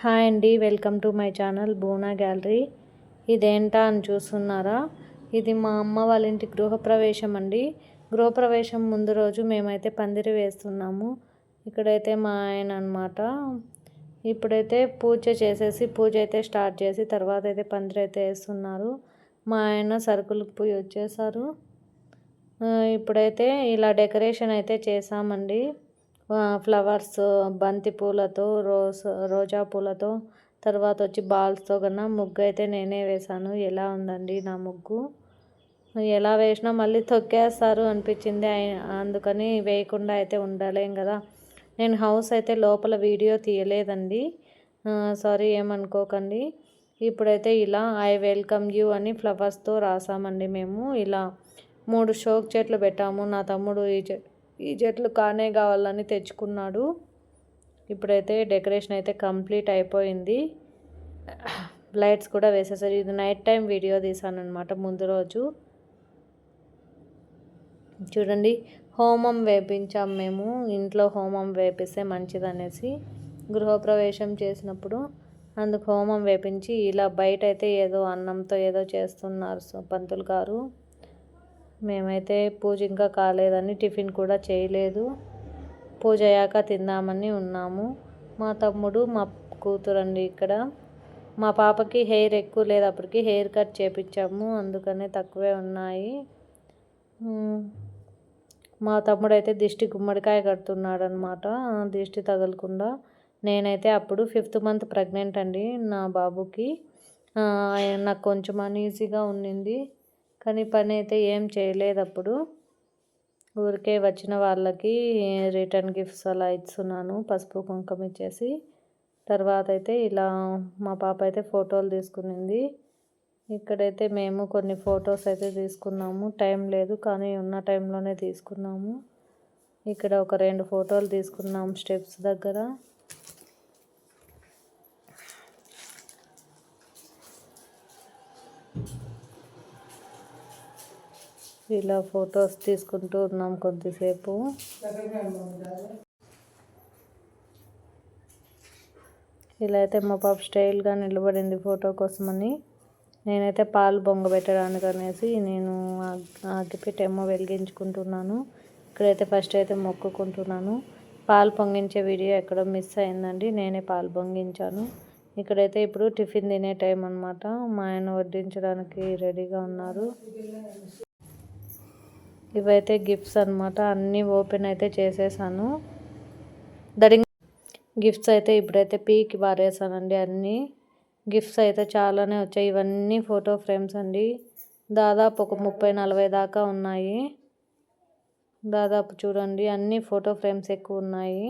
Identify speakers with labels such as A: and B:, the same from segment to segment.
A: Hi అండి welcome to my channel బూనా gallery. ఇదేంటా అని చూస్తున్నారా? ఇది మా అమ్మ వాళ్ళ ఇంటి గృహప్రవేశం అండి. గృహప్రవేశం ముందు రోజు మేమైతే పందిరి వేస్తున్నాము. ఇక్కడైతే మా ఆయన అనమాట ఇప్పుడైతే పూజ చేసేసి పూజ అయితే స్టార్ట్ చేసి తర్వాత అయితే పందిరి అయితే వేస్తున్నారు. మా ఆయన సరుకులకు పోయి వచ్చేసారు. ఇప్పుడైతే ఇలా డెకరేషన్ అయితే చేసామండి ఫ్లవర్స్ బంతి పూలతో రోజ్ రోజా పూలతో తర్వాత వచ్చి బాల్స్తో కన్నా ముగ్గు అయితే నేనే వేశాను. ఎలా ఉందండి నా ముగ్గు? ఎలా వేసినా మళ్ళీ తొక్కేస్తారు అనిపించింది. అందుకని వేయకుండా అయితే ఉండలేం కదా. నేను హౌస్ అయితే లోపల వీడియో తీయలేదండి. సారీ ఏమనుకోకండి. ఇప్పుడైతే ఇలా ఐ వెల్కమ్ యూ అని ఫ్లవర్స్తో రాసామండి మేము. ఇలా మూడు షోక్ చెట్లు పెట్టాము. నా తమ్ముడు ఈ ఈ జట్లు కానే కావాలని తెచ్చుకున్నాడు. ఇప్పుడైతే డెకరేషన్ అయితే కంప్లీట్ అయిపోయింది. లైట్స్ కూడా వేసేసారు. ఇది నైట్ టైం వీడియో తీసాను అనమాట ముందు రోజు. చూడండి హోమం వేపించాం మేము. ఇంట్లో హోమం వేపిస్తే మంచిదనేసి గృహప్రవేశం చేసినప్పుడు అందుకు హోమం వేపించి ఇలా బయట అయితే ఏదో అన్నంతో ఏదో చేస్తున్నారు పంతులు గారు. మేమైతే పూజ ఇంకా కాలేదని టిఫిన్ కూడా చేయలేదు. పూజ అయ్యాక తిందామని ఉన్నాము. మా తమ్ముడు మా కూతురండి ఇక్కడ. మా పాపకి హెయిర్ ఎక్కువ లేదు అప్పటికి హెయిర్ కట్ చేపించాము. అందుకనే తక్కువే ఉన్నాయి. మా తమ్ముడు అయితే దిష్టి గుమ్మడికాయ కడుతున్నాడు అనమాట దిష్టి తగలకుండా. నేనైతే అప్పుడు ఫిఫ్త్ మంత్ ప్రెగ్నెంట్ అండి నా బాబుకి. నాకు కొంచెం అనీజీగా ఉండింది కానీ పని అయితే ఏం చేయలేదు అప్పుడు ఊరికే వచ్చిన వాళ్ళకి రిటర్న్ గిఫ్ట్స్ అలా ఇస్తున్నాను పసుపు కుంకుమ ఇచ్చేసి. తర్వాత అయితే ఇలా మా పాప అయితే ఫోటోలు తీసుకునింది. ఇక్కడైతే మేము కొన్ని ఫొటోస్ అయితే తీసుకున్నాము. టైం లేదు కానీ ఉన్న టైంలోనే తీసుకున్నాము. ఇక్కడ ఒక రెండు ఫోటోలు తీసుకున్నాము స్టెప్స్ దగ్గర. ఇలా ఫొటోస్ తీసుకుంటూ ఉన్నాం కొద్దిసేపు. ఇలా అయితే మా పాప స్టైల్గా నిలబడింది ఫోటో కోసమని. నేనైతే పాలు బొంగ పెట్టడానికి అనేసి నేను అగ్గిపెట్టేమో వెలిగించుకుంటున్నాను. ఇక్కడైతే ఫస్ట్ అయితే మొక్కుకుంటున్నాను. పాలు పొంగించే వీడియో ఎక్కడో మిస్ అయిందండి నేనే పాలు పొంగించాను. ఇక్కడైతే ఇప్పుడు టిఫిన్ తినే టైం అనమాట మా ఆయన వడ్డించడానికి రెడీగా ఉన్నారు. ఇవైతే గిఫ్ట్స్ అనమాట అన్నీ ఓపెన్ అయితే చేసేసాను. దడి గిఫ్ట్స్ అయితే ఇప్పుడైతే పీకి పారేసానండి అన్నీ. గిఫ్ట్స్ అయితే చాలానే వచ్చాయి. ఇవన్నీ ఫోటో ఫ్రేమ్స్ అండి. దాదాపు ఒక ముప్పై నలభై దాకా ఉన్నాయి. దాదాపు చూడండి అన్ని ఫోటో ఫ్రేమ్స్ ఎక్కువ ఉన్నాయి.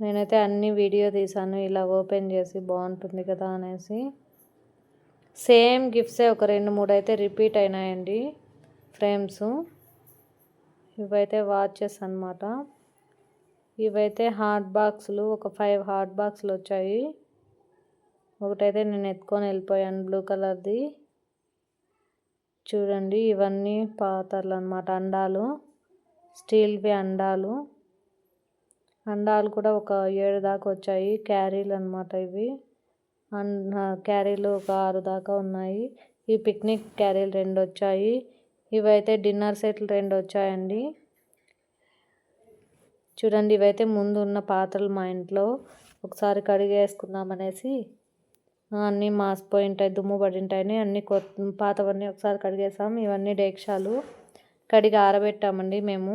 A: నేనైతే అన్ని వీడియో తీసాను ఇలా ఓపెన్ చేసి బాగుంటుంది కదా అనేసి. సేమ్ గిఫ్ట్సే ఒక రెండు మూడు అయితే రిపీట్ అయినాయండి. ఫ్రేమ్స్. ఇవైతే వాచెస్ అనమాట ఇవైతే హాట్ బాక్సులు ఒక ఫైవ్ హాట్ బాక్సులు వచ్చాయి. ఒకటైతే నేను ఎత్తుకొని వెళ్ళిపోయాను బ్లూ కలర్ది. చూడండి ఇవన్నీ పాత్రలు అనమాట అండాలు స్టీల్వి అండాలు. అండాలు కూడా ఒక ఏడు దాకా వచ్చాయి. క్యారీలు అనమాట ఇవి. అండ్ క్యారీలు ఒక ఆరు దాకా ఉన్నాయి. ఈ పిక్నిక్ క్యారీలు రెండు వచ్చాయి. ఇవైతే డిన్నర్ సెట్లు రెండు వచ్చాయండి. చూడండి ఇవైతే ముందు ఉన్న పాత్రలు మా ఇంట్లో. ఒకసారి కడిగేసుకుందాం అనేసి. అన్నీ మాసిపోయి ఉంటాయి దుమ్ము పడి ఉంటాయని అన్నీ కొత్త పాతవన్నీ ఒకసారి కడిగేసాం ఇవన్నీ డేక్షాలు. కడిగి ఆరబెట్టామండి మేము.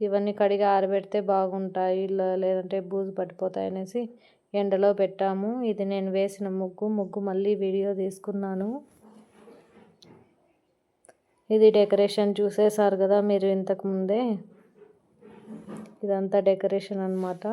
A: ఇవన్నీ కడిగి ఆరబెడితే బాగుంటాయి లేదంటే బూజు పట్టిపోతాయి అనేసి ఎండలో పెట్టాము. ఇది నేను వేసిన ముగ్గు. ముగ్గు మళ్ళీ వీడియో తీసుకున్నాను. ఇది డెకరేషన్ చూసేసారు కదా మీరు ఇంతకుముందే ఇదంతా డెకరేషన్ అనమాట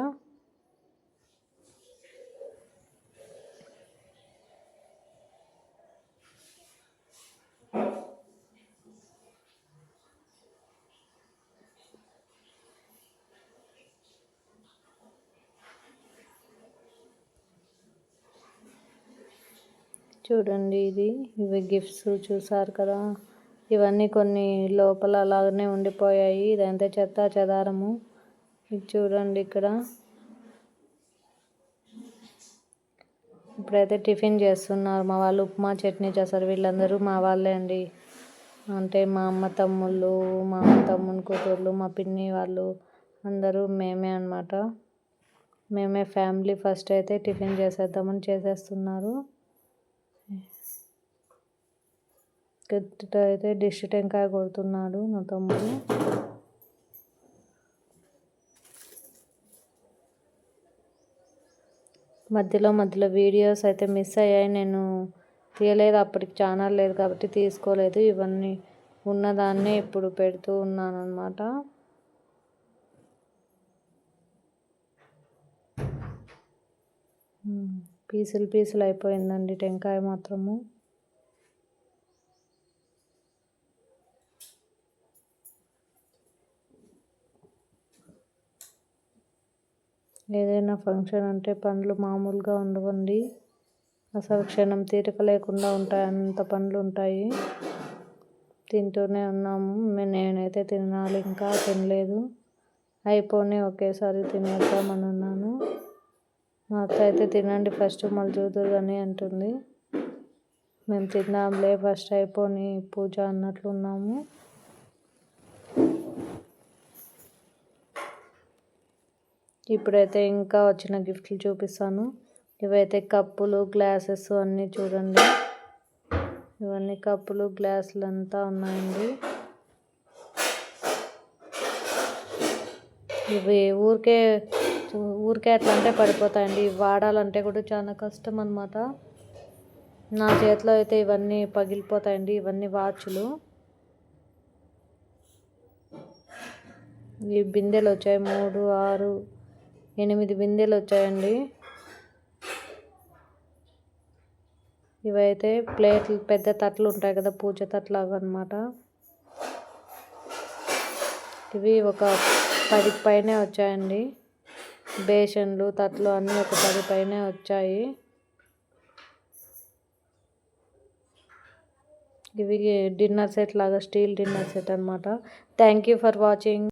A: చూడండి ఇది ఇవి గిఫ్ట్స్ చూసారు కదా. ఇవన్నీ కొన్ని లోపల అలాగనే ఉండిపోయాయి. ఇదంతా చెత్త చెదారము. ఇది చూడండి ఇక్కడ. ఇప్పుడైతే టిఫిన్ చేస్తున్నారు మా వాళ్ళు. ఉప్మా చట్నీ చేస్తారు వీళ్ళందరూ. మా వాళ్ళే అండి. అంటే మా అమ్మ తమ్ముళ్ళు మా అమ్మ తమ్ముని కూతుర్లు మా పిన్ని వాళ్ళు అందరూ మేమే అనమాట మేమే ఫ్యామిలీ ఫస్ట్ అయితే టిఫిన్ చేసేద్దామని చేసేస్తున్నారు. అయితే డిష్ టెంకాయ కొడుతున్నాడు నా తమ్ముడు. మధ్యలో మధ్యలో వీడియోస్ అయితే మిస్ అయ్యాయి. నేను తీయలేదు. అప్పటికి ఛానల్ లేదు కాబట్టి తీసుకోలేదు. ఇవన్నీ ఉన్నదాన్నే ఇప్పుడు పెడుతూ ఉన్నాను అనమాట పీసులు పీసులు అయిపోయిందండి టెంకాయ మాత్రము. ఏదైనా ఫంక్షన్ అంటే పండ్లు మామూలుగా ఉండవండి. అసలు క్షణం తీరిక లేకుండా ఉంటాయి అంత పండ్లు ఉంటాయి. తింటూనే ఉన్నాము. నేనైతే తినాలి ఇంకా తినలేదు. అయిపోయి ఒకేసారి తినేద్దామని ఉన్నాను మా అత్త అయితే తినండి ఫస్ట్ మళ్ళీ చూదురు అని అంటుంది. మేము తిందాంలే ఫస్ట్ అయిపోయి పూజ అన్నట్లు ఇప్పుడైతే ఇంకా వచ్చిన గిఫ్ట్లు చూపిస్తాను. ఇవైతే కప్పులు గ్లాసెస్ అన్నీ చూడండి. ఇవన్నీ కప్పులు గ్లాసులు అంతా ఉన్నాయండి. ఇవి ఊరికే ఊరికే ఎట్లా అంటే పడిపోతాయండి వాడాలంటే కూడా చాలా కష్టం అనమాట నా చేతిలో అయితే ఇవన్నీ పగిలిపోతాయండి ఇవన్నీ వాచ్లు. ఈ బిందెలు వచ్చాయి మూడు ఆరు ఎనిమిది బిందెలు వచ్చాయండి. ఇవైతే ప్లేట్లు పెద్ద తట్లు ఉంటాయి కదా పూజ తట్లు అవన్నమాట ఇవి ఒక పది పైనే వచ్చాయండి. బేషన్లు తట్లు అన్నీ ఒక పది పైనే వచ్చాయి. ఇవి డిన్నర్ సెట్ లాగా స్టీల్ డిన్నర్ సెట్ అనమాట థ్యాంక్ యూ ఫర్ వాచింగ్.